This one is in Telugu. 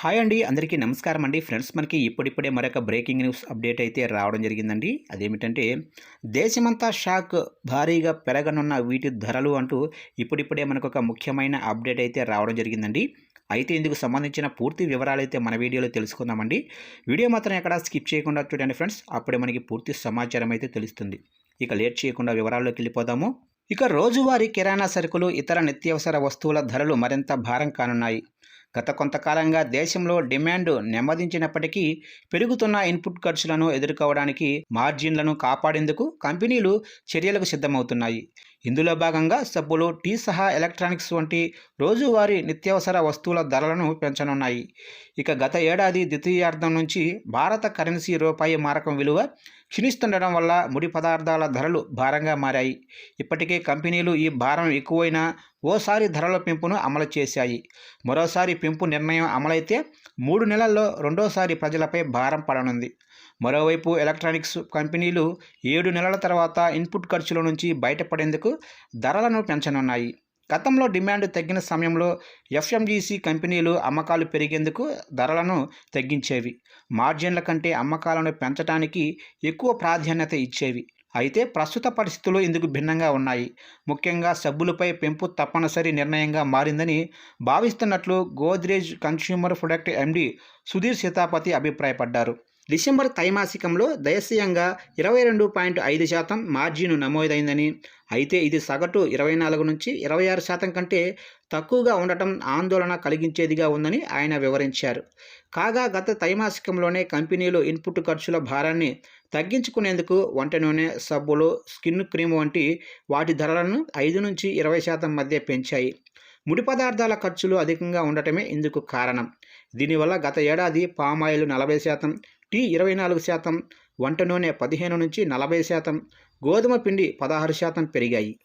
హాయ్ అండి అందరికీ నమస్కారం అండి. ఫ్రెండ్స్ మనకి ఇప్పుడిప్పుడే మరొక బ్రేకింగ్ న్యూస్ అప్డేట్ అయితే రావడం జరిగిందండి. అదేమిటంటే దేశమంతా షాక్ భారీగా పెరగనున్న వీటి ధరలు అంటూ ఇప్పుడిప్పుడే మనకు ఒక ముఖ్యమైన అప్డేట్ అయితే రావడం జరిగిందండి. అయితే ఇందుకు సంబంధించిన పూర్తి వివరాలు అయితే మన వీడియోలో తెలుసుకుందామండి. వీడియో మాత్రం ఎక్కడ స్కిప్ చేయకుండా చూడండి ఫ్రెండ్స్. అప్పుడే మనకి పూర్తి సమాచారం అయితే తెలుస్తుంది. ఇక లేట్ చేయకుండా వివరాల్లోకి వెళ్ళిపోదాము. ఇక రోజువారీ కిరాణా సరుకులు ఇతర నిత్యావసర వస్తువుల ధరలు మరింత భారం కానున్నాయి. గత కొంతకాలంగా దేశంలో డిమాండ్ నెమ్మదించినప్పటికీ పెరుగుతున్న ఇన్పుట్ ఖర్చులను ఎదుర్కోవడానికి మార్జిన్లను కాపాడేందుకు కంపెనీలు చర్యలకు సిద్ధమవుతున్నాయి. ఇందులో భాగంగా సబ్బులు టీ సహా ఎలక్ట్రానిక్స్ వంటి రోజువారీ నిత్యావసర వస్తువుల ధరలను పెంచనున్నాయి. ఇక గత ఏడాది ద్వితీయార్థం నుంచి భారత కరెన్సీ రూపాయి మారకం విలువ క్షీణిస్తుండడం వల్ల ముడి పదార్థాల ధరలు భారంగా మారాయి. ఇప్పటికే కంపెనీలు ఈ భారం ఎక్కువైనా ఓసారి ధరల పెంపును అమలు చేశాయి. మరోసారి పెంపు నిర్ణయం అమలైతే మూడు నెలల్లో రెండోసారి ప్రజలపై భారం పడనుంది. మరోవైపు ఎలక్ట్రానిక్స్ కంపెనీలు ఏడు నెలల తర్వాత ఇన్పుట్ ఖర్చుల నుంచి బయటపడేందుకు ధరలను పెంచనున్నాయి. గతంలో డిమాండ్ తగ్గిన సమయంలో ఎఫ్ఎంజీసీ కంపెనీలు అమ్మకాలు పెరిగేందుకు ధరలను తగ్గించేవి. మార్జిన్ల కంటే అమ్మకాలను పెంచడానికి ఎక్కువ ప్రాధాన్యత ఇచ్చేవి. అయితే ప్రస్తుత పరిస్థితులు ఇందుకు భిన్నంగా ఉన్నాయి. ముఖ్యంగా సబ్బులపై పెంపు తప్పనిసరి నిర్ణయంగా మారిందని భావిస్తున్నట్లు Godrej consumer product MD Sudhir Sitapati అభిప్రాయపడ్డారు. డిసెంబర్ త్రైమాసికంలో దయస్యంగా ఇరవై రెండు పాయింట్ ఐదు శాతం మార్జిన్ నమోదైందని. అయితే ఇది సగటు ఇరవై నాలుగు నుంచి ఇరవై ఆరు శాతం కంటే తక్కువగా ఉండటం ఆందోళన కలిగించేదిగా ఉందని ఆయన వివరించారు. కాగా గత త్రైమాసికంలోనే కంపెనీలు ఇన్పుట్ ఖర్చుల భారాన్ని తగ్గించుకునేందుకు వంట నూనె సబ్బులు స్కిన్ క్రీమ్ వంటి వాటి ధరలను ఐదు నుంచి ఇరవై శాతం మధ్య పెంచాయి. ముడి పదార్థాల ఖర్చులు అధికంగా ఉండటమే ఇందుకు కారణం. దీనివల్ల గత ఏడాది పామాయిల్ నలభై శాతం టీ ఇరవై నాలుగు శాతం వంట నూనె పదిహేను నుంచి నలభై శాతం గోధుమ పిండి పదహారు శాతం పెరిగాయి.